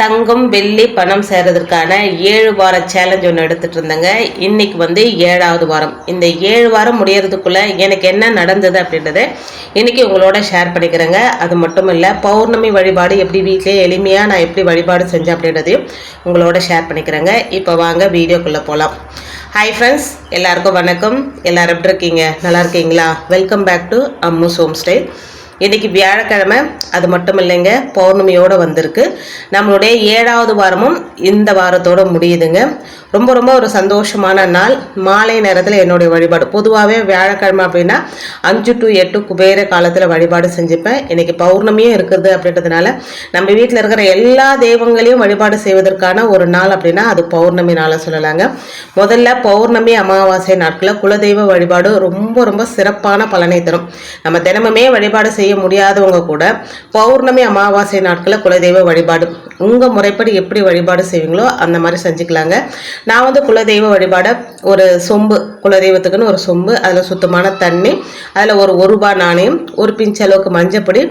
தங்கம் வெள்ளி பணம் சேர்றதுக்கான ஏழு வார சேலஞ்ச் ஒன்று எடுத்துட்டு இருந்தேங்க. இன்னைக்கு வந்து ஏழாவது வாரம். இந்த ஏழு வாரம் முடியறதுக்குள்ள எனக்கு என்ன நடந்தது அப்படின்றத இன்னைக்கு உங்களோட ஷேர் பண்ணிக்கிறேங்க. அது மட்டும் இல்லை பௌர்ணமி வழிபாடு எப்படி வீட்டிலே எளிமையாக நான் எப்படி வழிபாடு செஞ்சேன் அப்படின்றதையும் உங்களோட ஷேர் பண்ணிக்கிறேங்க. இப்போ வாங்க வீடியோக்குள்ளே போகலாம் ஹாய் ஃப்ரெண்ட்ஸ் எல்லாருக்கும் வணக்கம். எல்லாரும் எப்படி இருக்கீங்க? நல்லா இருக்கீங்களா? Welcome back to Ammu home style இன்னைக்கு வியாழக்கிழமை அது மட்டும் இல்லைங்க பௌர்ணமியோடு வந்திருக்கு. நம்மளுடைய ஏழாவது வாரமும் இந்த வாரத்தோட முடியுதுங்க. ரொம்ப ரொம்ப ஒரு சந்தோஷமான நாள். மாலை நேரத்தில் என்னுடைய வழிபாடு. பொதுவாகவே வியாழக்கிழமை அப்படின்னா அஞ்சு டு எட்டு குபேர காலத்தில் வழிபாடு செஞ்சுப்பேன். இன்னைக்கு பௌர்ணமியும் இருக்குது அப்படின்றதுனால நம்ம வீட்டில் இருக்கிற எல்லா தெய்வங்களையும் வழிபாடு செய்வதற்கான ஒரு நாள் அப்படின்னா அது பௌர்ணமி நாளை சொல்லலாங்க. முதல்ல பௌர்ணமி அமாவாசை நாட்களில் குலதெய்வ வழிபாடு ரொம்ப ரொம்ப சிறப்பான பலனை தரும். நம்ம தினமுமே வழிபாடு செய்ய முடியாதவங்க கூட பௌர்ணமி அமாவாசை நாட்களில் குலதெய்வ வழிபாடு. உங்கள் முறைப்படி எப்படி வழிபாடு செய்வீங்களோ அந்த மாதிரி செஞ்சுக்கலாங்க. நான் வந்து குலதெய்வ வழிபாடை ஒரு சொம்பு குலதெய்வத்துக்குன்னு ஒரு சொம்பு அதில் சுத்தமான தண்ணி அதில் ஒரு ஒரு ரூபாய் நாணயம் ஒரு பிஞ்ச் அளவுக்கு மஞ்சப்பொடி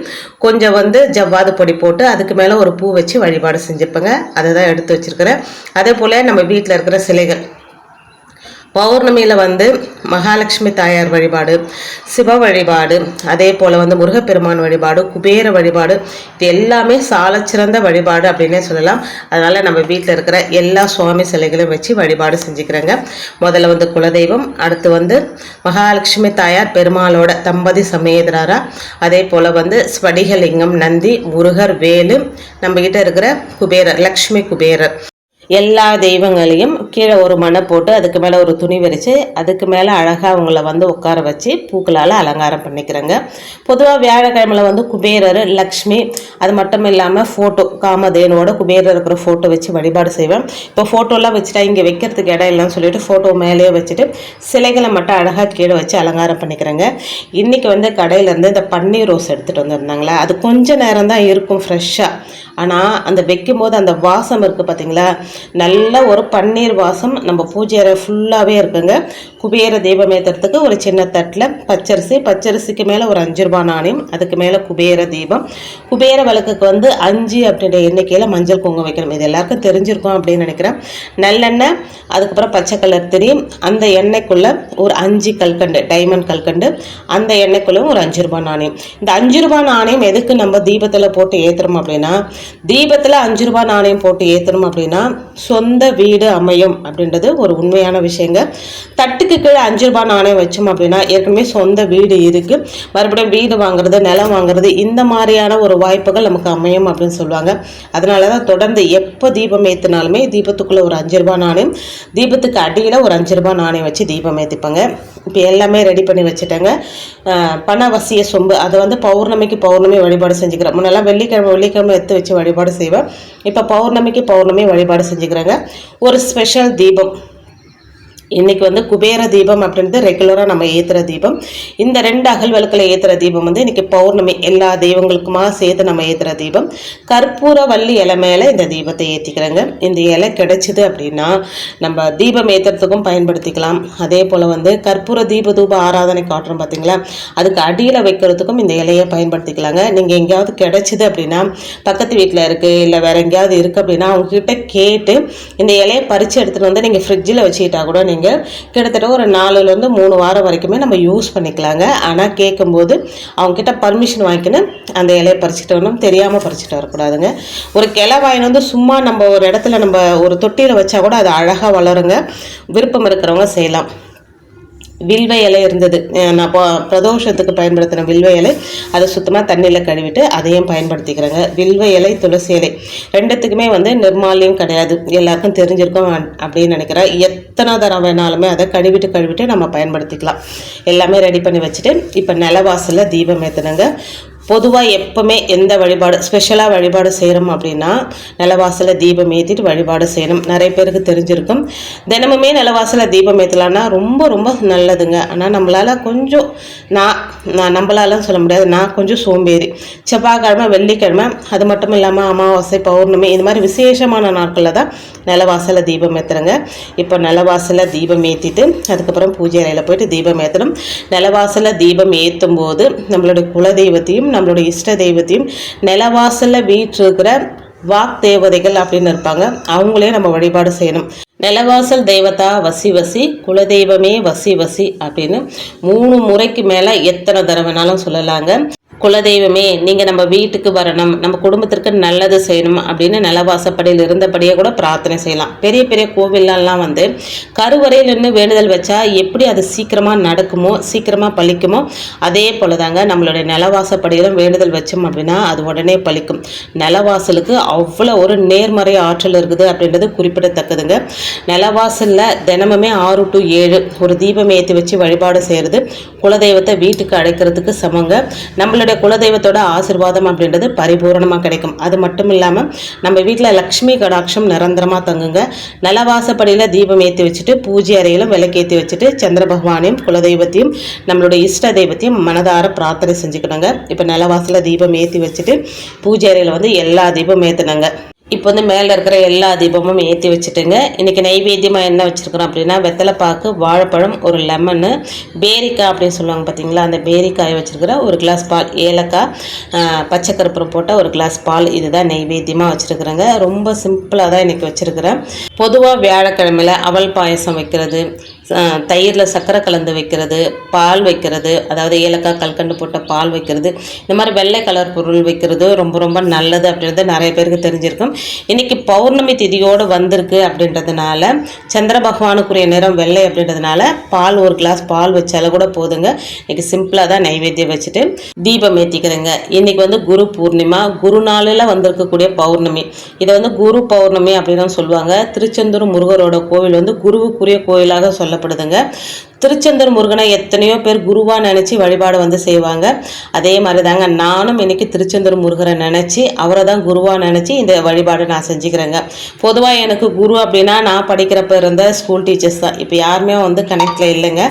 கொஞ்சம் வந்து ஜவ்வாது பொடி போட்டு அதுக்கு மேலே ஒரு பூ வச்சு வழிபாடு செஞ்சுப்பேங்க அதை தான் எடுத்து வச்சுருக்கிறேன். அதே போல் நம்ம வீட்டில் இருக்கிற சிலைகள். பௌர்ணமியில் வந்து மகாலட்சுமி தாயார் வழிபாடு சிவ வழிபாடு அதே போல் வந்து முருகப்பெருமான் வழிபாடு குபேர வழிபாடு இது எல்லாமே சாலச்சிறந்த வழிபாடு அப்படின்னே சொல்லலாம். அதனால் நம்ம வீட்டில் இருக்கிற எல்லா சுவாமி சிலைகளையும் வச்சு வழிபாடு செஞ்சுக்கிறேங்க. முதல்ல வந்து குலதெய்வம் அடுத்து வந்து மகாலட்சுமி தாயார் பெருமாளோட தம்பதி சமேதராரா அதே போல் வந்து ஸ்படிகலிங்கம் நந்தி முருகர் வேலு நம்மக்கிட்ட இருக்கிற குபேரர் லக்ஷ்மி குபேரர். எல்லா தெய்வங்களையும் கீழே ஒரு மணை போட்டு அதுக்கு மேலே ஒரு துணி விரித்து அதுக்கு மேலே அழகாக அவங்கள வந்து உட்கார வச்சு பூக்களால் அலங்காரம் பண்ணிக்கிறேங்க. பொதுவாக வியாழக்கிழமையில் வந்து குபேரர் லக்ஷ்மி அது மட்டும் இல்லாமல் ஃபோட்டோ காமதேனோட குபேரர் இருக்கிற ஃபோட்டோ வச்சு வழிபாடு செய்வேன். இப்போ ஃபோட்டோலாம் வச்சுட்டா இங்கே வைக்கிறதுக்கு இடம் இல்லைன்னு சொல்லிட்டு ஃபோட்டோ மேலேயே வச்சுட்டு சிலைகளை மட்டும் அழகாக கீழே வச்சு அலங்காரம் பண்ணிக்கிறேங்க. இன்றைக்கி வந்து கடையிலேருந்து இந்த பன்னீர் ரோஸ் எடுத்துகிட்டு வந்திருந்தாங்களா? அது கொஞ்சம் நேரம் தான் இருக்கும் ஃப்ரெஷ்ஷாக ஆனால் அந்த வைக்கும்போது அந்த வாசம் இருக்குது பார்த்தீங்களா நல்ல ஒரு பன்னீர் வாசம் நம்ம பூஜை அறை ஃபுல்லாகவே இருக்குங்க. குபேர தீபம் ஏற்றுறதுக்கு ஒரு சின்ன தட்டில் பச்சரிசி பச்சரிசிக்கு மேலே ஒரு அஞ்சு ரூபாய் நாணயம் அதுக்கு மேலே குபேர தீபம். குபேர விளக்குக்கு வந்து அஞ்சு அப்படின்ற எண்ணிக்கையில் மஞ்சள் குங்குமம் வைக்கணும். இது எல்லாருக்கும் தெரிஞ்சிருக்கும் அப்படின்னு நினைக்கிறேன். நல்லெண்ணெய் அதுக்கப்புறம் பச்சை கலர் தெரியும் அந்த எண்ணெய்க்குள்ளே ஒரு அஞ்சு கல்கண்டு டைமண்ட் கல்கண்டு அந்த எண்ணெய்க்குள்ளே ஒரு அஞ்சு ரூபாய் நாணயம். இந்த அஞ்சு ரூபாய் நாணயம் எதுக்கு நம்ம தீபத்தில் போட்டு ஏற்றுறோம் அப்படின்னா தீபத்தில் அஞ்சு ரூபாய் நாணயம் போட்டு ஏற்றுறோம் அப்படின்னா சொந்த வீடு அமையும் அப்படின்றது ஒரு உண்மையான விஷயங்க. வீட்டுக்கு கீழே அஞ்சு ரூபாய் நாணயம் வச்சோம் அப்படின்னா ஏற்கனவே சொந்த வீடு இருக்குது மறுபடியும் வீடு வாங்குறது நிலம் வாங்குறது இந்த மாதிரியான ஒரு வாய்ப்புகள் நமக்கு அமையும் அப்படின்னு சொல்லுவாங்க. அதனால தான் தொடர்ந்து எப்போ தீபம் ஏற்றினாலுமே தீபத்துக்குள்ளே ஒரு அஞ்சு ரூபாய் நாணயம் தீபத்துக்கு அடியில் ஒரு அஞ்சு ரூபாய் நாணயம் வச்சு தீபம் ஏற்றிப்பாங்க இப்போ எல்லாமே ரெடி பண்ணி வச்சுட்டேங்க. பணவசிய சொம்பு அதை வந்து பௌர்ணமிக்கு பௌர்ணமி வழிபாடு செஞ்சுக்கிறேன் முன்னெல்லாம் வெள்ளிக்கிழமை வெள்ளிக்கிழமை எடுத்து வச்சு வழிபாடு செய்வேன். இப்போ பௌர்ணமிக்கு பௌர்ணமி வழிபாடு செஞ்சுக்கிறேங்க. ஒரு ஸ்பெஷல் தீபம். இன்றைக்கி வந்து குபேர தீபம் அப்படின்றது ரெகுலராக நம்ம ஏற்றுற தீபம். இந்த ரெண்டு அகல் விளக்கில் ஏற்றுற தீபம் வந்து இன்னைக்கு பௌர்ணமி எல்லா தெய்வங்களுக்குமா சேர்த்து நம்ம ஏற்றுற தீபம். கற்பூர வள்ளி இலை மேலே இந்த தீபத்தை ஏற்றிக்கிறேங்க இந்த இலை கிடைச்சிது அப்படின்னா நம்ம தீபம் ஏற்றுறதுக்கும் பயன்படுத்திக்கலாம். அதே போல் வந்து கற்பூர தீப தூப ஆராதனை காட்டுறோம் பார்த்தீங்களா அதுக்கு அடியில் வைக்கிறதுக்கும் இந்த இலையை பயன்படுத்திக்கலாங்க. நீங்கள் எங்கேயாவது கிடைச்சிது அப்படின்னா பக்கத்து வீட்டில் இருக்குது இல்லை வேறு எங்கேயாவது இருக்குது அப்படின்னா அவங்கக்கிட்ட கேட்டு இந்த இலையை பறித்து எடுத்துகிட்டு வந்து நீங்கள் ஃப்ரிட்ஜில் வச்சுக்கிட்டா கூட நீங்கள் நீங்கள் கிட்டத்தட்ட ஒரு நாலுலேருந்து மூணு வாரம் வரைக்குமே நம்ம யூஸ் பண்ணிக்கலாங்க. ஆனால் கேட்கும்போது அவங்கக்கிட்ட பர்மிஷன் வாங்கிக்கின்னு அந்த இலையை பறிச்சுட்டு வரணும். தெரியாமல் பறிச்சுட்டு வரக்கூடாதுங்க. ஒரு கிளை வாங்கினு வந்து சும்மா நம்ம ஒரு இடத்துல நம்ம ஒரு தொட்டியில் வச்சா கூட அது அழகாக வளருங்க. விருப்பம் இருக்கிறவங்க செய்யலாம். வில்வ இலை இருந்தது. நான் இப்போ பிரதோஷத்துக்கு பயன்படுத்தின வில்வ இலை. அதை சுத்தமாக தண்ணியில் கழுவிட்டு அதையும் பயன்படுத்திக்கிறேங்க. வில்வ இலை துளசி இலை. ரெண்டுத்துக்குமே வந்து நிர்மாலியம் கிடையாது. எல்லாருக்கும் தெரிஞ்சிருக்கும் அப்படின்னு நினைக்கிறேன். எத்தனை தரம் வேணாலுமே அதை கழுவிட்டு கழுவிட்டு நம்ம பயன்படுத்திக்கலாம். எல்லாமே ரெடி பண்ணி வச்சுட்டு இப்போ நிலவாசலில் தீபம் ஏற்றுனங்க பொதுவாக எப்போவுமே எந்த வழிபாடு ஸ்பெஷலாக வழிபாடு செய்கிறோம் அப்படின்னா நிலவாசலில் தீபம் ஏற்றிட்டு வழிபாடு செய்யணும். நிறைய பேருக்கு தெரிஞ்சிருக்கும். தினமுமே நிலவாசலில் தீபம் ஏற்றலான்னா ரொம்ப ரொம்ப நல்லதுங்க. ஆனால் நம்மளால் கொஞ்சம் நான் நான் நம்மளால சொல்ல முடியாது. நான் கொஞ்சம் சோம்பேறி. செவ்வாய்க்கிழமை வெள்ளிக்கிழமை அது மட்டும் இல்லாமல் அமாவாசை பௌர்ணமி இது மாதிரி விசேஷமான நாட்களில் தான் நிலவாசலில் தீபம் ஏற்றுறேங்க இப்போ நிலவாசலில் தீபம் ஏற்றிட்டு அதுக்கப்புறம் பூஜை அறையில் போயிட்டு தீபம் ஏற்றணும் நிலவாசலில் தீபம் ஏற்றும் போது நம்மளுடைய குலதெய்வத்தையும் நம்மளுடைய இஷ்ட தெய்வத்தையும் நிலவாசலில் வீற்றிருக்கிற வாக் தேவதைகள் அப்படின்னு இருப்பாங்க. அவங்களே நம்ம வழிபாடு செய்யணும். நிலவாசல் தெய்வத்தா வசி வசி குலதெய்வமே வசி வசி அப்படின்னு மூணு முறைக்கு மேலே எத்தனை தடவைனாலும் சொல்லலாங்க. குலதெய்வமே நீங்கள் நம்ம வீட்டுக்கு வரணும் நம்ம குடும்பத்திற்கு நல்லது செய்யணும் அப்படின்னு நிலவாசப்படியில் இருந்தபடியே கூட பிரார்த்தனை செய்யலாம். பெரிய பெரிய கோவிலெல்லாம் வந்து கருவறையில் நின்று வேண்டுதல் வச்சா எப்படி அது சீக்கிரமாக நடக்குமோ சீக்கிரமாக பழிக்குமோ அதே போல் தாங்க நம்மளுடைய நிலவாசப்படியிலும் வேண்டுதல் வச்சோம் அப்படின்னா அது உடனே பழிக்கும். நிலவாசலுக்கு அவ்வளோ ஒரு நேர்மறை ஆற்றல் இருக்குது அப்படின்றது குறிப்பிடத்தக்கதுங்க. நிலவாசலில் தினமுமே ஆறு டு ஏழு ஒரு தீபம் ஏற்றி வச்சு வழிபாடு செய்கிறது குலதெய்வத்தை வீட்டுக்கு அடைக்கிறதுக்கு சமங்க. நம்மளுடைய நம்மளுடைய குலதெய்வத்தோட ஆசிர்வாதம் அப்படின்றது பரிபூரணமாக கிடைக்கும். அது மட்டும் இல்லாமல் நம்ம வீட்டில் லக்ஷ்மி கடாட்சம் நிரந்தரமாக தங்குங்க. நலவாசப்படியில் தீபம் ஏற்றி வச்சுட்டு பூஜை அறையிலும் விளக்கேற்றி வச்சுட்டு சந்திர பகவானையும் குலதெய்வத்தையும் நம்மளுடைய இஷ்ட தெய்வத்தையும் மனதார பிரார்த்தனை செஞ்சுக்கணுங்க. இப்போ நிலவாசலில் தீபம் ஏற்றி வச்சுட்டு பூஜை அறையில் வந்து எல்லா தீபம் ஏற்றுனாங்க இப்போ வந்து மேலே இருக்கிற எல்லா தீபமும் ஏற்றி வச்சுட்டுங்க. இன்றைக்கி நைவேத்தியமாக என்ன வச்சுருக்குறோம் அப்படின்னா வெத்தலைப்பாக்கு வாழைப்பழம் ஒரு லெமனு பேரிக்காய் அப்படின்னு சொல்லுவாங்க பார்த்தீங்களா அந்த பேரிக்காயை வச்சுருக்கிற ஒரு கிளாஸ் பால் ஏலக்காய் பச்சை கருப்பூரம் போட்டால் ஒரு கிளாஸ் பால் இதுதான் நைவேத்தியமாக வச்சுருக்குறேங்க. ரொம்ப சிம்பிளாக தான் இன்றைக்கி வச்சுருக்கிறேன். பொதுவாக வியாழக்கிழமையில் அவல் பாயசம் வைக்கிறது தயிரில் சர்க்கரை கலந்து வைக்கிறது பால் வைக்கிறது அதாவது ஏலக்காய் கல்கண்டு போட்ட பால் வைக்கிறது இந்த மாதிரி வெள்ளை கலர் பொருள் வைக்கிறது ரொம்ப ரொம்ப நல்லது அப்படின்றது நிறைய பேருக்கு தெரிஞ்சிருக்கும். இன்றைக்கி பௌர்ணமி திதியோடு வந்திருக்கு அப்படின்றதுனால சந்திர பகவானுக்குரிய நிறம் வெள்ளை அப்படின்றதுனால பால் ஒரு கிளாஸ் பால் வச்சாலும் கூட போதுங்க. இன்றைக்கி சிம்பிளாக தான் நைவேத்தியம் வச்சுட்டு தீபம் ஏற்றிக்கிறேங்க இன்றைக்கி வந்து குரு பூர்ணிமா குரு நாளில் வந்திருக்கக்கூடிய பௌர்ணமி. இதை வந்து குரு பௌர்ணமி அப்படின்னு சொல்லுவாங்க. திருச்செந்தூர் முருகரோட கோவில் வந்து குருவுக்குரிய கோவிலாக சொல்ல சொல்லப்படுதுங்க திருச்செந்தூர் முருகனை எத்தனையோ பேர் குருவாக நினச்சி வழிபாடு வந்து செய்வாங்க. அதே மாதிரி தாங்க நானும் இன்னைக்கு திருச்செந்தூர் முருகரை நினச்சி அவரை தான் குருவாக நினச்சி இந்த வழிபாடு நான் செஞ்சுக்கிறேங்க. பொதுவாக எனக்கு குரு அப்படின்னா நான் படிக்கிறப்ப இருந்த ஸ்கூல் டீச்சர்ஸ் தான். இப்போ யாருமே வந்து கனெக்டில் இல்லைங்க.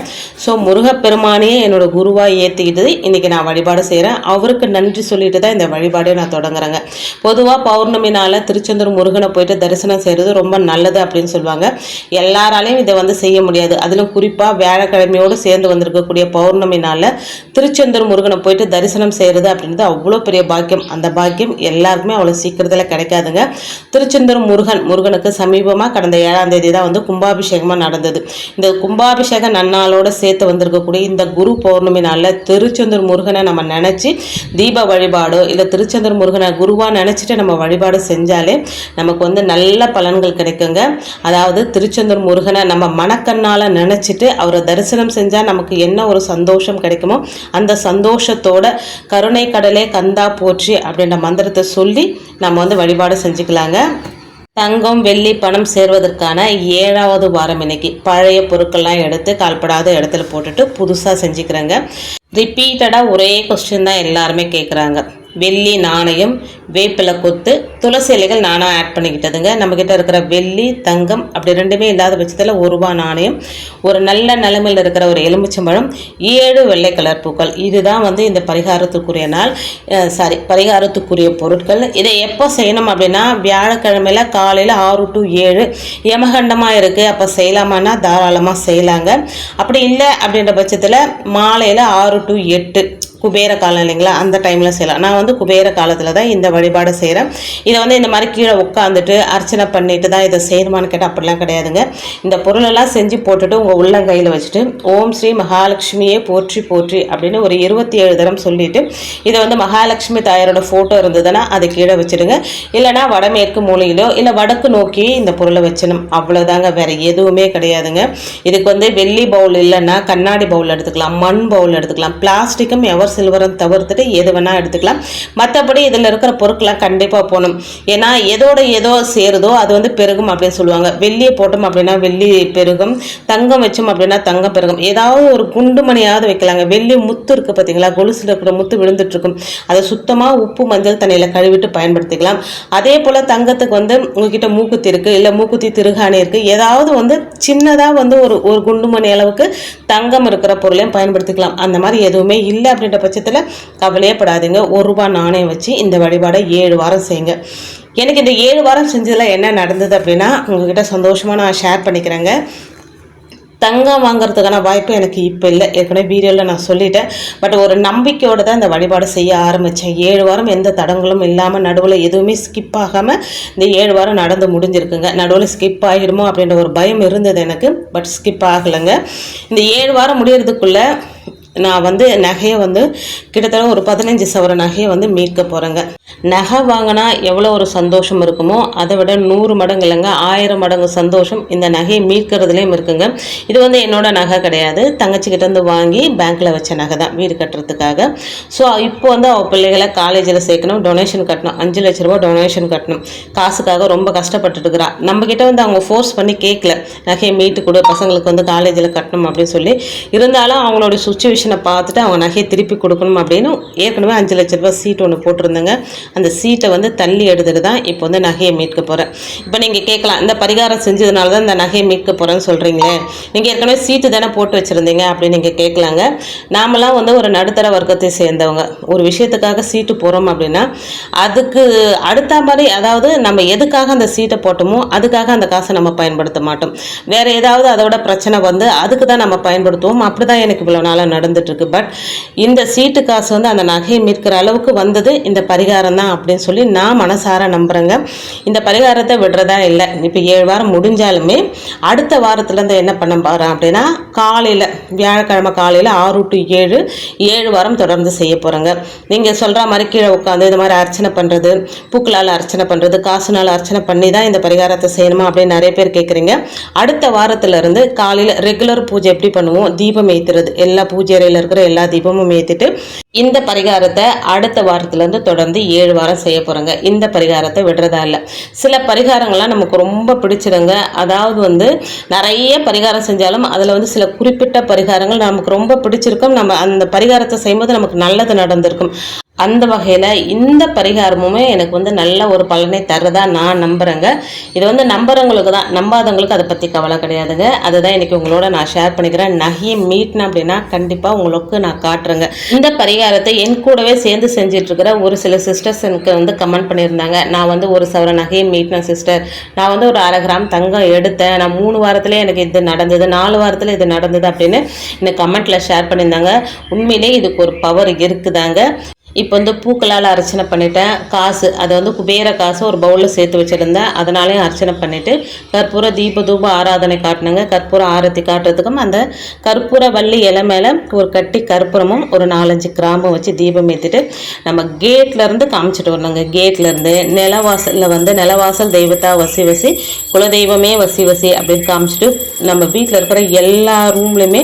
ஸோ முருகப்பெருமானையே என்னோடய குருவாக ஏற்றிக்கிட்டு இன்றைக்கி நான் வழிபாடு செய்கிறேன் அவருக்கு நன்றி சொல்லிட்டு தான் இந்த வழிபாடே நான் தொடங்குறேங்க. பொதுவாக பௌர்ணமி நாளில் திருச்செந்தூர் முருகனை போயிட்டு தரிசனம் செய்கிறது ரொம்ப நல்லது அப்படின்னு சொல்லுவாங்க. எல்லாராலையும் இதை வந்து செய்ய முடியாது. அதிலும் குறிப்பாக வியாழக்கிழமையோடு சேர்ந்து வந்திருக்கக்கூடிய பௌர்ணமி நாளில் திருச்செந்தூர் முருகனை போயிட்டு தரிசனம் செய்கிறது அப்படின்றது அவ்வளோ பெரிய பாக்கியம். அந்த பாக்கியம் எல்லாருக்குமே அவ்வளோ சீக்கிரத்தில் கிடைக்காதுங்க. திருச்செந்தூர் முருகன் முருகனுக்கு சமீபமாக கடந்த ஏழாம் தேதி தான் வந்து கும்பாபிஷேகமாக நடந்தது. இந்த கும்பாபிஷேக நன்னாளோடு சேர்த்து வந்திருக்கக்கூடிய இந்த குரு பௌர்ணமி நாளில் திருச்செந்தூர் முருகனை நம்ம நினச்சி தீப வழிபாடோ இல்லை திருச்செந்தூர் முருகனை குருவாக நினச்சிட்டு நம்ம வழிபாடு செஞ்சாலே நமக்கு வந்து நல்ல பலன்கள் கிடைக்குங்க. அதாவது திருச்செந்தூர் முருகனை நம்ம மனக்கண்ணால் நினச்சிட்டு அவரை தரிசனம் செஞ்சால் நமக்கு என்ன ஒரு சந்தோஷம் கிடைக்குமோ அந்த சந்தோஷத்தோட கருணை கடலே கந்தா போற்றி அப்படின்ற மந்திரத்தை சொல்லி நம்ம வந்து வழிபாடு செஞ்சுக்கலாங்க. தங்கம் வெள்ளி பணம் சேர்வதற்கான ஏழாவது வாரம் இன்னைக்கு. பழைய பொருட்கள்லாம் எடுத்து கால்படாத இடத்துல போட்டுட்டு புதுசாக செஞ்சுக்கிறேங்க. ரிப்பீட்டடாக ஒரே கொஸ்டின் தான் எல்லாருமே கேட்குறாங்க வெள்ளி நாணயம் வேப்பிலை கொத்து துளசி இலைகள் நானாக ஆட் பண்ணிக்கிட்டதுங்க. நம்மக்கிட்ட இருக்கிற வெள்ளி தங்கம் அப்படி ரெண்டுமே இல்லாத பட்சத்தில் ஒரு ரூபா நாணயம் ஒரு நல்ல நிலைமையில் இருக்கிற ஒரு எலுமிச்சம்பழம் ஏழு வெள்ளை கலர் பூக்கள். இதுதான் வந்து இந்த பரிகாரத்துக்குரிய நாள் சாரி பரிகாரத்துக்குரிய பொருட்கள். இதை எப்போ செய்யணும் அப்படின்னா வியாழக்கிழமையில் காலையில் ஆறு டு ஏழு யமகண்டமாக இருக்குது அப்போ செய்யலாமான்னா தாராளமாக செய்யலாங்க. அப்படி இல்லை அப்படின்ற பட்சத்தில் மாலையில் ஆறு டு எட்டு குபேர காலம் இல்லைங்களா? அந்த டைமில் செய்யலாம். நான் வந்து குபேர காலத்தில் தான் இந்த வழிபாடு செய்கிறேன் இதை வந்து இந்த மாதிரி கீழே உட்காந்துட்டு அர்ச்சனை பண்ணிட்டு தான் இதை செய்யணுமான்னு கேட்டால் அப்படிலாம் கிடையாதுங்க. இந்த பொருளெல்லாம் செஞ்சு போட்டுட்டு உங்கள் உள்ளங்கையில் வச்சுட்டு ஓம் ஸ்ரீ மகாலட்சுமியே போற்றி போற்றி அப்படின்னு ஒரு இருபத்தி ஏழு தரம் சொல்லிவிட்டு இதை வந்து மகாலட்சுமி தாயாரோட ஃபோட்டோ இருந்ததுன்னா அதை கீழே வச்சுடுங்க. இல்லைனா வடமேற்கு மூலையிலோ இல்லை வடக்கு நோக்கி இந்த பொருளை வச்சிடணும். அவ்வளோதாங்க வேறு எதுவுமே கிடையாதுங்க. இதுக்கு வந்து வெள்ளி பவுல் இல்லைன்னா கண்ணாடி பவுல் எடுத்துக்கலாம் மண் பவுல் எடுத்துக்கலாம். பிளாஸ்டிக்கும் எவர் காப்பர் சில்வரும் தவிர்த்துட்டு எது வேணால் எடுத்துக்கலாம். மற்றபடி இதில் இருக்கிற பொருட்கள்லாம் கண்டிப்பாக போகணும் ஏன்னா எதோட ஏதோ சேருதோ அது வந்து பெருகும் அப்படின்னு சொல்லுவாங்க. வெள்ளியை போட்டோம் அப்படின்னா வெள்ளி பெருகும் தங்கம் வச்சோம் அப்படின்னா தங்கம் பெருகும். ஏதாவது ஒரு குண்டு மணியாவது வைக்கலாங்க. வெள்ளி முத்து இருக்குது பார்த்தீங்களா கொலுசில் இருக்கிற முத்து விழுந்துட்டுருக்கும். அதை சுத்தமாக உப்பு மஞ்சள் தண்ணியில் கழுவிட்டு பயன்படுத்திக்கலாம். அதே போல் தங்கத்துக்கு வந்து உங்ககிட்ட மூக்குத்தி இருக்குது இல்லை மூக்குத்தி திருகாணி இருக்குது ஏதாவது வந்து சின்னதாக வந்து ஒரு ஒரு குண்டு மணி அளவுக்கு தங்கம் இருக்கிற பொருளையும் பயன்படுத்திக்கலாம். அந்த மாதிரி எதுவுமே இல்லை அப்படின்ற பட்சத்தில் கவலையே படாதுங்க. ஒரு ரூபா நாணயம் வச்சு இந்த வழிபாடை ஏழு வாரம் செய்யுங்க. எனக்கு இந்த ஏழு வாரம் செஞ்சதில் என்ன நடந்தது அப்படின்னா உங்ககிட்ட சந்தோஷமாக நான் ஷேர் பண்ணிக்கிறேங்க. தங்கம் வாங்குறதுக்கான வாய்ப்பு எனக்கு இப்போ இல்லை. ஏற்கனவே வீடியோவில் நான் சொல்லிட்டேன். பட் ஒரு நம்பிக்கையோடு தான் இந்த வழிபாடு செய்ய ஆரம்பித்தேன் ஏழு வாரம் எந்த தடங்களும் இல்லாமல் நடுவில் எதுவுமே ஸ்கிப் ஆகாமல் இந்த ஏழு வாரம் நடந்து முடிஞ்சிருக்குங்க. நடுவில் ஸ்கிப் ஆகிடுமோ அப்படின்ற ஒரு பயம் இருந்தது எனக்கு. பட் ஸ்கிப் ஆகலைங்க. இந்த ஏழு வாரம் முடியறதுக்குள்ளே நான் வந்து நகையை வந்து கிட்டத்தட்ட ஒரு பதினஞ்சு சவர நகையை வந்து மீட்க போகிறேங்க நகை வாங்கினா எவ்வளோ ஒரு சந்தோஷம் இருக்குமோ அதை விட நூறு மடங்கு இல்லைங்க ஆயிரம் மடங்கு சந்தோஷம் இந்த நகையை மீட்கிறதுலேயும் இருக்குங்க. இது வந்து என்னோட நகை கிடையாது. தங்கச்சிக்கிட்டேருந்து வாங்கி பேங்க்கில் வச்ச நகை தான் வீடு கட்டுறதுக்காக. ஸோ இப்போ வந்து அவள் பிள்ளைகளை காலேஜில் சேர்க்கணும் டொனேஷன் கட்டணும் அஞ்சு லட்ச ரூபா டொனேஷன் கட்டணும். காசுக்காக ரொம்ப கஷ்டப்பட்டுட்டு இருக்கிறா. நம்மக்கிட்ட வந்து அவங்க ஃபோர்ஸ் பண்ணி கேட்கல நகையை மீட்டு கொடு பசங்களுக்கு வந்து காலேஜில் கட்டணும் அப்படின்னு சொல்லி. இருந்தாலும் அவங்களோட சுச்சுவேஷன் பார்த்துட்டு அவங்க நகையை திருப்பி கொடுக்கணும் அப்படின்னு ஏற்கனவே அஞ்சு லட்ச ரூபா சீட் ஒன்று போட்டிருந்தேங்க. அந்த சீட்டை வந்து தள்ளி எடுத்துட்டு தான் இப்போ வந்து நகையை மீட்க போகிறேன் இப்போ நீங்கள் கேட்கலாம் இந்த பரிகாரம் செஞ்சதுனால தான் இந்த நகையை மீட்க போகிறேன்னு சொல்கிறீங்களே நீங்கள் ஏற்கனவே சீட்டு தானே போட்டு வச்சுருந்தீங்க அப்படின்னு நீங்கள் கேட்கலாங்க. நாமெல்லாம் வந்து ஒரு நடுத்தர வர்க்கத்தை சேர்ந்தவங்க. ஒரு விஷயத்துக்காக சீட்டு போகிறோம் அப்படின்னா அதுக்கு அடுத்த மாதிரி அதாவது நம்ம எதுக்காக அந்த சீட்டை போட்டோமோ அதுக்காக அந்த காசை நம்ம பயன்படுத்த மாட்டோம். வேறு ஏதாவது அதோட பிரச்சனை வந்து அதுக்கு தான் நம்ம பயன்படுத்துவோம். அப்படி தான் எனக்கு இவ்வளோ நாளாக நடந்துட்டுருக்கு. பட் இந்த சீட்டு காசு வந்து அந்த நகையை மீட்கிற அளவுக்கு வந்தது இந்த பரிகாரம் தான் அப்படின்னு சொல்லி நான் மனசார நம்புகிறேங்க இந்த பரிகாரத்தை விடுறதா இல்லை. இப்போ ஏழு வாரம் முடிஞ்சாலுமே அடுத்த வாரத்துலேருந்து என்ன பண்ண போகிறேன் அப்படின்னா காலையில் வியாழக்கிழமை காலையில் ஆறு டு ஏழு ஏழு வாரம் தொடர்ந்து செய்ய போகிறேங்க நீங்கள் சொல்கிற மாதிரி கீழே உட்காந்து இந்த மாதிரி அர்ச்சனை பண்ணுறது பூக்களால் அர்ச்சனை பண்ணுறது காசுனால் அர்ச்சனை பண்ணி தான் இந்த பரிகாரத்தை செய்யணுமா அப்படின்னு நிறைய பேர் கேட்குறீங்க அடுத்த வாரத்துலேருந்து காலையில் ரெகுலர் பூஜை எப்படி பண்ணுவோம்? தீபம் ஏற்றுறது எல்லா பூஜை அறையில் இருக்கிற எல்லா தீபமும் ஏற்றிட்டு இந்த பரிகாரத்தை அடுத்த வாரத்துலேருந்து தொடர்ந்து ஏழு வாரம் செய்ய போகிறோங்க இந்த பரிகாரத்தை விடுறதா இல்லை. சில பரிகாரங்கள்லாம் நமக்கு ரொம்ப பிடிச்சிடுங்க அதாவது வந்து நிறைய பரிகாரம் செஞ்சாலும் அதில் வந்து சில குறிப்பிட்ட பரிகாரங்கள் நமக்கு ரொம்ப பிடிச்சிருக்கும். நம்ம அந்த பரிகாரத்தை செய்யும்போது நமக்கு நல்லது நடந்திருக்கும். அந்த வகையில் இந்த பரிகாரமுமே எனக்கு வந்து நல்ல ஒரு பலனை தரதா நான் நம்புகிறேங்க இது வந்து நம்புறவங்களுக்கு தான். நம்பாதவங்களுக்கு அதை பற்றி கவலை கிடையாதுங்க. அதுதான் இன்றைக்கி உங்களோட நான் ஷேர் பண்ணிக்கிறேன். நகையை மீட்டினேன் அப்படின்னா கண்டிப்பாக உங்களுக்கு நான் காட்டுறேங்க. இந்த பரிகாரத்தை என் கூடவே சேர்ந்து செஞ்சிட்ருக்கிற ஒரு சில சிஸ்டர்ஸ் எனக்கு வந்து கமெண்ட் பண்ணியிருந்தாங்க. நான் வந்து ஒரு சவர நகையை மீட்டினேன் சிஸ்டர் நான் வந்து ஒரு அரை கிராம் தங்கம் எடுத்தேன். நான் மூணு வாரத்துல எனக்கு இது நடந்தது நாலு வாரத்தில் இது நடந்தது அப்படின்னு எனக்கு கமெண்ட்டில் ஷேர் பண்ணியிருந்தாங்க. உண்மையிலே இதுக்கு ஒரு பவர் இருக்குதாங்க. இப்போ வந்து பூக்களால் அர்ச்சனை பண்ணிட்டேன். காசு அதை வந்து குபேர காசு ஒரு பவுலில் சேர்த்து வச்சுருந்தேன். அதனாலேயும் அர்ச்சனை பண்ணிவிட்டு கற்பூர தீப தூப ஆராதனை காட்டினாங்க. கற்பூர ஆரத்தி காட்டுறதுக்கும் அந்த கற்பூர வள்ளி இலை மேலே ஒரு கட்டி கற்பூரமும் ஒரு நாலஞ்சு கிராம்பும் வச்சு தீபம் ஏற்றிட்டு நம்ம கேட்லேருந்து காமிச்சிட்டு வரணுங்க. கேட்லேருந்து நிலவாசலில் வந்து நிலவாசல் தெய்வத்தா வசி வசி குலதெய்வமே வசி வசி அப்படின்னு காமிச்சிட்டு நம்ம வீட்டில் இருக்கிற எல்லா ரூம்லேயுமே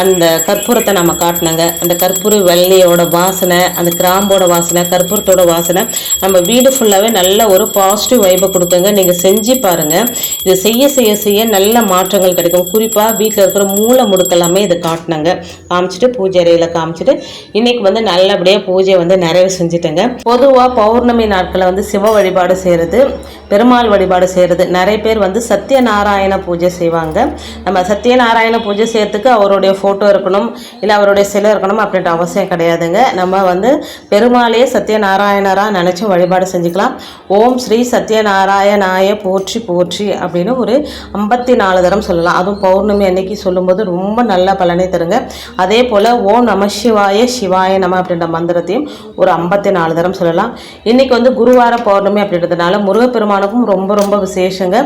அந்த கற்பூரத்தை நம்ம காட்டினாங்க. அந்த கற்பூர வெள்ளையோட வாசனை அந்த கிராம்போட வாசனை கற்பூரத்தோட வாசனை நம்ம வீடு ஃபுல்லாகவே நல்ல ஒரு பாசிட்டிவ் வைப்பை கொடுக்குங்க. நீங்கள் செஞ்சு பாருங்கள் இது செய்ய செய்ய செய்ய நல்ல மாற்றங்கள் கிடைக்கும். குறிப்பாக வீட்டில் இருக்கிற மூளை முடுக்கெல்லாமே இதை காட்டினாங்க. காமிச்சிட்டு பூஜை அறையில் காமிச்சிட்டு இன்னைக்கு வந்து நல்லபடியாக பூஜை வந்து நிறைவு செஞ்சுட்டேங்க. பொதுவாக பௌர்ணமி நாட்களில் வந்து சிவ வழிபாடு செய்கிறது பெருமாள் வழிபாடு செய்கிறது நிறைய பேர் வந்து சத்யநாராயண பூஜை செய்வாங்க. நம்ம சத்யநாராயண பூஜை செய்யறதுக்கு அவருடைய ஃபோட்டோ இருக்கணும் இல்லை அவருடைய சிலை இருக்கணும் அப்படின்ற அவசியம் கிடையாதுங்க. நம்ம வந்து பெருமாளே சத்யநாராயணரா நினச்சி வழிபாடு செஞ்சுக்கலாம். ஓம் ஸ்ரீ சத்யநாராயணாய போற்றி போற்றி அப்படின்னு ஒரு ஐம்பத்தி நாலு தரம் சொல்லலாம். அதுவும் பௌர்ணமி அன்னைக்கு சொல்லும்போது ரொம்ப நல்ல பலனை தருங்க. அதே போல் ஓம் நம சிவாய சிவாய நம அப்படின்ற மந்திரத்தையும் ஒரு ஐம்பத்தி நாலு தரம் சொல்லலாம். இன்னைக்கு வந்து குருவார பௌர்ணமி அப்படின்றதுனால முருகப்பெருமானுக்கும் ரொம்ப ரொம்ப விசேஷங்க.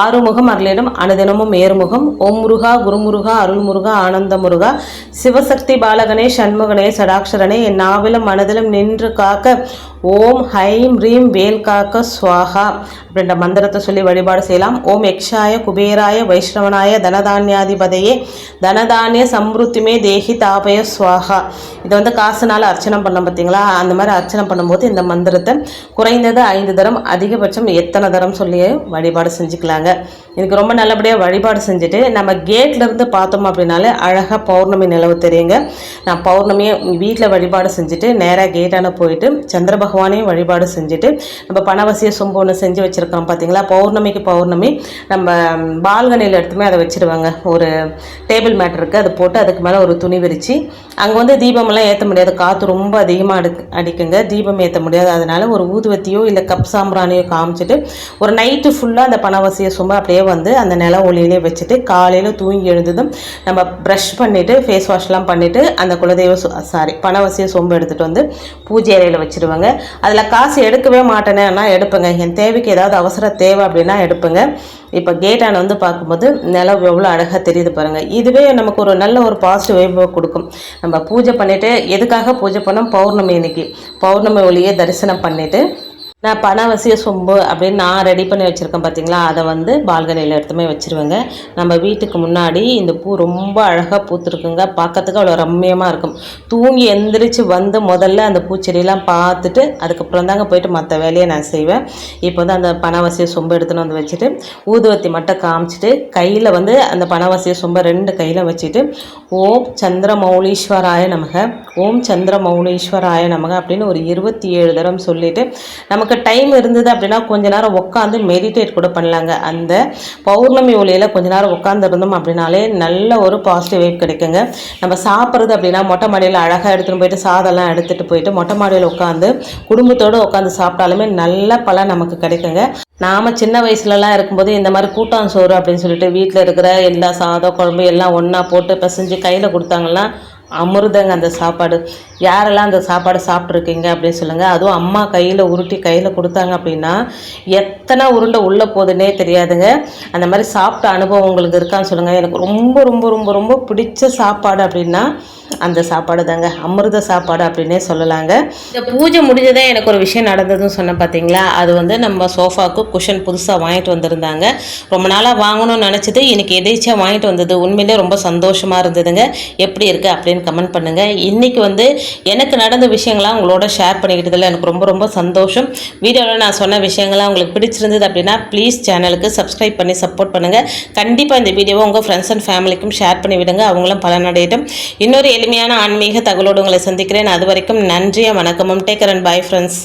ஆறுமுகம் அருளிடம் அனுதினமும் ஏறுமுகம். ஓம் முருகா குருமுருகா அருள்முருகா ஆனந்த முருகா சிவசக்தி பாலகனே சண்முகனே சடாக்ஷரனே என் நாவிலும் மனதிலும் நின்று காக்க ஓம் ஹைம் ரீம் வேல் காக்க சுவாகா அப்படின்ற மந்திரத்தை சொல்லி வழிபாடு செய்யலாம். ஓம் யக்ஷாய குபேராய வைஷ்ணவனாய தனதானியாதிபதையே தனதானிய சம்ருத்திமே தேகி தாபய சுவாகா. இதை வந்து காசுனால அர்ச்சனை பண்ணோம் பார்த்தீங்களா அந்த மாதிரி அர்ச்சனை பண்ணும்போது இந்த மந்திரத்தை குறைந்தது ஐந்து தரம் அதிகபட்சம் எத்தனை தரம் சொல்லி வழிபாடு செஞ்சுக்கலாங்க. எனக்கு ரொம்ப நல்லபடியாக வழிபாடு செஞ்சுட்டு நம்ம கேட்லேருந்து பார்த்தோம் அப்படின்னாலே அழகாக பௌர்ணமி நிலவு தெரியுங்க. நான் பௌர்ணமியை வீட்டில் வழிபாடு செஞ்சுட்டு நேராக நேராக கேட்டான போயிட்டு சந்திர பகவானையும் வழிபாடு செஞ்சுட்டு நம்ம பணவசிய சொம்பு ஒன்று செஞ்சு வச்சுருக்கோம் பார்த்தீங்களா பௌர்ணமிக்கு பௌர்ணமி நம்ம பால்கனியில் எடுத்துமே அதை வச்சுருவாங்க. ஒரு டேபிள் மேட் இருக்குது அது போட்டு அதுக்கு மேலே ஒரு துணி விரித்து அங்கே வந்து தீபமெல்லாம் ஏற்ற முடியாது. காற்று ரொம்ப அதிகமாக அடி அடிக்குங்க. தீபம் ஏற்ற முடியாது. அதனால் ஒரு ஊதுவத்தியோ இல்லை கப் சாம்பிராணியோ காமிச்சிட்டு ஒரு நைட்டு ஃபுல்லாக அந்த பணவசிய சொம்பு அப்படியே வந்து அந்த நில ஒளியிலே வச்சுட்டு காலையில் தூங்கி எழுந்ததும் நம்ம ப்ரஷ் பண்ணிவிட்டு ஃபேஸ் வாஷ்லாம் பண்ணிவிட்டு அந்த குலதெய்வ சாரி பணவசிய சொம்பு எடுத்துகிட்டு வந்து பூஜை அறையில் வச்சுருவாங்க. அதில் காசு எடுக்கவே மாட்டேனே நான் எடுப்பேங்க. என் தேவைக்கு ஏதாவது அவசர தேவை அப்படின்னா எடுப்பேங்க. இப்போ கேட்டான வந்து பார்க்கும்போது நிலம் எவ்வளோ அழகாக தெரியுது பாருங்கள் இதுவே நமக்கு ஒரு நல்ல ஒரு பாசிட்டிவ் வைப்பை கொடுக்கும். நம்ம பூஜை பண்ணிவிட்டு எதுக்காக பூஜை பண்ணோம்? பௌர்ணமி இன்னைக்கு பௌர்ணமி ஒளியை தரிசனம் பண்ணிவிட்டு நான் பணவசிய சொம்பு அப்படின்னு நான் ரெடி பண்ணி வச்சுருக்கேன் பார்த்தீங்களா அதை வந்து பால்கனியில் எடுத்துமே வச்சுருவேங்க. நம்ம வீட்டுக்கு முன்னாடி இந்த பூ ரொம்ப அழகாக பூத்துருக்குங்க. பார்க்கறதுக்கு அவ்வளோ ரம்மியமாக இருக்கும். தூங்கி எந்திரிச்சு வந்து முதல்ல அந்த பூச்செடியெல்லாம் பார்த்துட்டு அதுக்கப்புறம் தாங்க போயிட்டு மற்ற வேலையை நான் செய்வேன். இப்போ வந்து அந்த பணவசிய சொம்பு எடுத்துன்னு வந்து வச்சுட்டு ஊதுவத்தி மட்டும் காமிச்சிட்டு கையில் வந்து அந்த பணவசிய சொம்பை ரெண்டு கையில் வச்சுட்டு ஓம் சந்திர மௌலீஸ்வராய நமக ஓம் சந்திர மௌலீஸ்வராய நமக அப்படின்னு ஒரு இருபத்தி ஏழு தரம் சொல்லிவிட்டு நமக்கு டைம் இருந்தது அப்படின்னா கொஞ்ச நேரம் உட்காந்து மெடிடேட் கூட பண்ணலாங்க. அந்த பௌர்ணமி ஒளியில் கொஞ்ச நேரம் உட்காந்துருந்தோம் அப்படின்னாலே நல்ல ஒரு பாசிட்டிவ் வைப் கிடைக்குங்க. நம்ம சாப்பிட்றது அப்படின்னா மொட்டை மாடியில் அழகாக எடுத்துகிட்டு போயிட்டு சாதம்லாம் எடுத்துகிட்டு போயிட்டு மொட்டை மாடியில் உட்காந்து குடும்பத்தோடு உட்காந்து சாப்பிட்டாலுமே நல்ல பலன் நமக்கு கிடைக்குங்க. நாம் சின்ன வயசுலலாம் இருக்கும்போது இந்த மாதிரி கூட்டான் சோறு அப்படின்னு சொல்லிட்டு வீட்டில் இருக்கிற எல்லா சாதம் குழம்பு எல்லாம் ஒன்றா போட்டு பிசைஞ்சு கையில் கொடுத்தாங்கன்னா அமிர்தங்க அந்த சாப்பாடு. யாரெல்லாம் அந்த சாப்பாடு சாப்பிட்ருக்கீங்க அப்படின்னு சொல்லுங்கள் அதுவும் அம்மா கையில் உருட்டி கையில் கொடுத்தாங்க அப்படின்னா எத்தனை உருண்டை உள்ளே போகுதுன்னே தெரியாதுங்க. அந்த மாதிரி சாப்பிட்ட அனுபவம் உங்களுக்கு இருக்கான்னு சொல்லுங்கள் எனக்கு ரொம்ப ரொம்ப ரொம்ப ரொம்ப பிடிச்ச சாப்பாடு அப்படின்னா அந்த சாப்பாடு தாங்க. அமிர்த சாப்பாடு அப்படின்னே சொல்லலாங்க. இந்த பூஜை முடிஞ்சதே எனக்கு ஒரு விஷயம் நடந்ததுன்னு சொன்னேன் பார்த்தீங்களா அது வந்து நம்ம சோஃபாவுக்கு குஷன் புதுசாக வாங்கிட்டு வந்திருந்தாங்க. ரொம்ப நாளாக வாங்கணும்னு நினச்சது இன்னைக்கு எதேச்சியாக வாங்கிட்டு வந்தது. உண்மையிலே ரொம்ப சந்தோஷமாக இருந்ததுங்க. எப்படி இருக்குது அப்படின்னு கமெண்ட் பண்ணுங்கள் இன்றைக்கி வந்து எனக்கு நடந்த விஷயங்களாம் உங்களோட ஷேர் பண்ணிக்கிட்டதில் எனக்கு ரொம்ப ரொம்ப சந்தோஷம். வீடியோவில் நான் சொன்ன விஷயங்கள்லாம் உங்களுக்கு பிடிச்சிருந்தது அப்படின்னா ப்ளீஸ் சேனலுக்கு சப்ஸ்கிரைப் பண்ணி சப்போர்ட் பண்ணுங்கள் கண்டிப்பாக இந்த வீடியோவை உங்கள் ஃப்ரெண்ட்ஸ் அண்ட் ஃபேமிலிக்கும் ஷேர் பண்ணி விடுங்க. அவங்களும் பலனடையட்டும். இன்னொரு எளிமையான ஆன்மீக தகவலோடு உங்களை சந்திக்கிறேன். அது வரைக்கும் நன்றிய வணக்கமும். Taker and bye friends